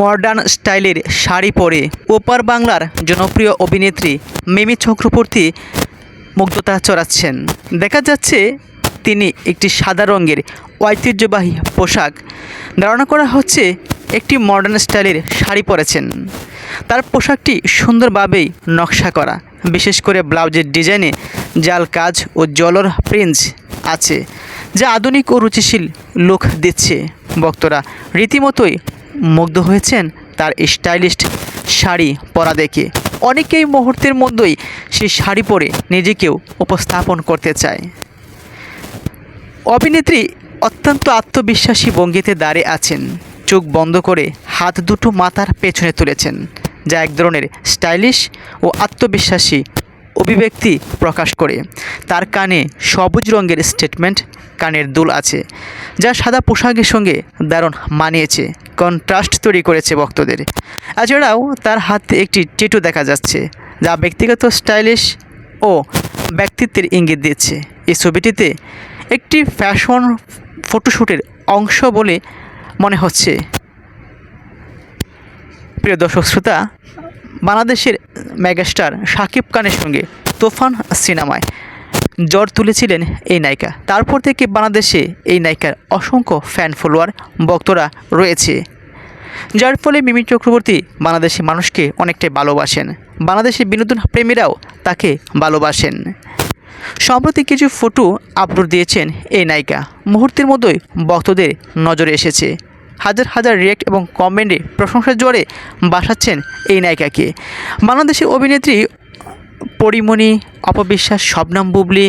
Modern স্টাইলের শাড়ি পরে ওপার বাংলার জনপ্রিয় অভিনেত্রী মিমি চক্রবর্তী মুগ্ধতা চড়াচ্ছেন। দেখা যাচ্ছে তিনি একটি সাদা রঙের ঐতিহ্যবাহী পোশাক ধারণা করা হচ্ছে একটি মডার্ন স্টাইলের শাড়ি পরেছেন। তার পোশাকটি সুন্দরভাবেই নকশা করা, বিশেষ করে ব্লাউজের ডিজাইনে জাল কাজ ও জলর প্রিন্স আছে, যা আধুনিক ও রুচিশীল লুক দিচ্ছে। ভক্তরা রীতিমতোই মুগ্ধ হয়েছেন তার স্টাইলিস্ট শাড়ি পরা দেখে। অনেকেই মুহূর্তের মধ্যেই সেই শাড়ি পরে নিজেকেও উপস্থাপন করতে চায়। অভিনেত্রী অত্যন্ত আত্মবিশ্বাসী ভঙ্গিতে দাঁড়িয়ে আছেন। চোখ বন্ধ করে হাত দুটো মাথার পেছনে তুলেছেন, যা এক ধরনের স্টাইলিশ ও আত্মবিশ্বাসী অভিব্যক্তি প্রকাশ করে। তার কানে সবুজ রঙের স্টেটমেন্ট কানের দুল আছে, যা সাদা পোশাকের সঙ্গে দারুণ মানিয়েছে কন্ট্রাস্ট তৈরি করেছে ভক্তদের। এছাড়াও তার হাতে একটি টেটু দেখা যাচ্ছে, যা ব্যক্তিগত স্টাইলিশ ও ব্যক্তিত্বের ইঙ্গিত দিচ্ছে। এই ছবিটিতে একটি ফ্যাশন ফটোশ্যুটের অংশ বলে মনে হচ্ছে। প্রিয় দর্শক শ্রোতা, বাংলাদেশের মেগাস্টার শাকিব খানের সঙ্গে তোফান সিনেমায় জ্বর তুলেছিলেন এই নায়িকা। তারপর থেকে বাংলাদেশে এই নায়িকার অসংখ্য ফ্যান ফলোয়ার ভক্তরা রয়েছে। যার ফলে মিমি চক্রবর্তী বাংলাদেশের মানুষকে অনেকটাই ভালোবাসেন। বাংলাদেশের বিনোদন প্রেমীরাও তাকে ভালোবাসেন। সম্প্রতি কিছু ফটো আপলোড দিয়েছেন এই নায়িকা। মুহূর্তের মধ্যেই ভক্তদের নজরে এসেছে। হাজার হাজার রিয়েক্ট এবং কমেন্টে প্রশংসার জোরে বাসাচ্ছেন এই নায়িকাকে। বাংলাদেশের অভিনেত্রী পরিমণি, অপবিশ্বাস, শবনাম বুবলি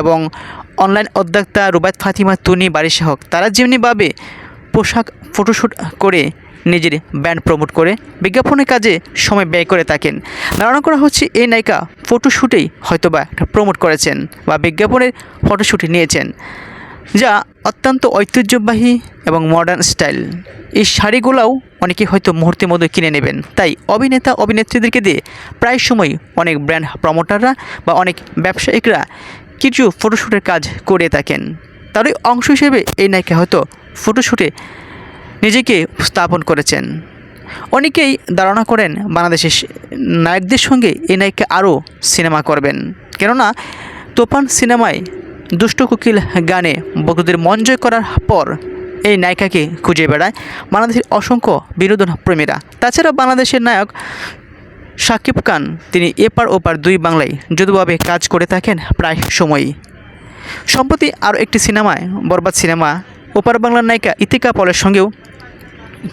এবং অনলাইন উদ্যোক্তা রুবায়ত ফাতিমা তুনি বারিশাহ তারা যেমনিভাবে পোশাক, ফটোশ্যুট করে নিজের ব্র্যান্ড প্রমোট করে, বিজ্ঞাপনের কাজে সময় ব্যয় করে থাকেন। ধারণা করা হচ্ছে এই নায়িকা ফটোশ্যুটেই হয়তোবা প্রমোট করেছেন বা বিজ্ঞাপনের ফটোশ্যুট নিয়েছেন, যা অত্যন্ত ঐতিহ্যবাহী এবং মডার্ন স্টাইল এই শাড়িগুলোও অনেকে হয়তো মুহূর্তের মধ্যে কিনে নেবেন। তাই অভিনেতা, অভিনেত্রীদেরকে দিয়ে প্রায় সময় অনেক ব্র্যান্ড প্রমোটাররা বা অনেক ব্যবসায়িকরা কিছু ফটোশ্যুটের কাজ করে থাকেন। তারই অংশ হিসেবে এই নায়িকা হয়তো ফটোশ্যুটে নিজেকে স্থাপন করেছেন। অনেকেই ধারণা করেন বাংলাদেশের নায়কদের সঙ্গে এই নায়িকা আরও সিনেমা করবেন। কেননা তোপান সিনেমায় দুষ্ট কোকিল গানে ভক্তদের মন জয় করার পর এই নায়িকাকে খুঁজে বেড়ায় বাংলাদেশের অসংখ্য বিনোদন প্রেমীরা। তাছাড়া বাংলাদেশের নায়ক সাকিব খান, তিনি এপার ওপার দুই বাংলায় যদুভাবে কাজ করে থাকেন প্রায় সময়ই। সম্প্রতি আরও একটি সিনেমায়, বরবাদ সিনেমা, ওপার বাংলার নায়িকা ইতিকা পলের সঙ্গেও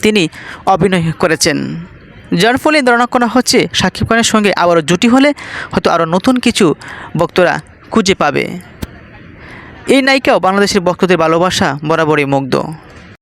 তিনি অভিনয় করেছেন। যার ফলে ধারণা করা হচ্ছে, সাকিব খানের সঙ্গে আবারও জুটি হলে হয়তো আরও নতুন কিছু বক্তরা খুঁজে পাবে। এই নায়িকাও বাংলাদেশের ভক্তদের ভালোবাসা বরাবরই মুগ্ধ।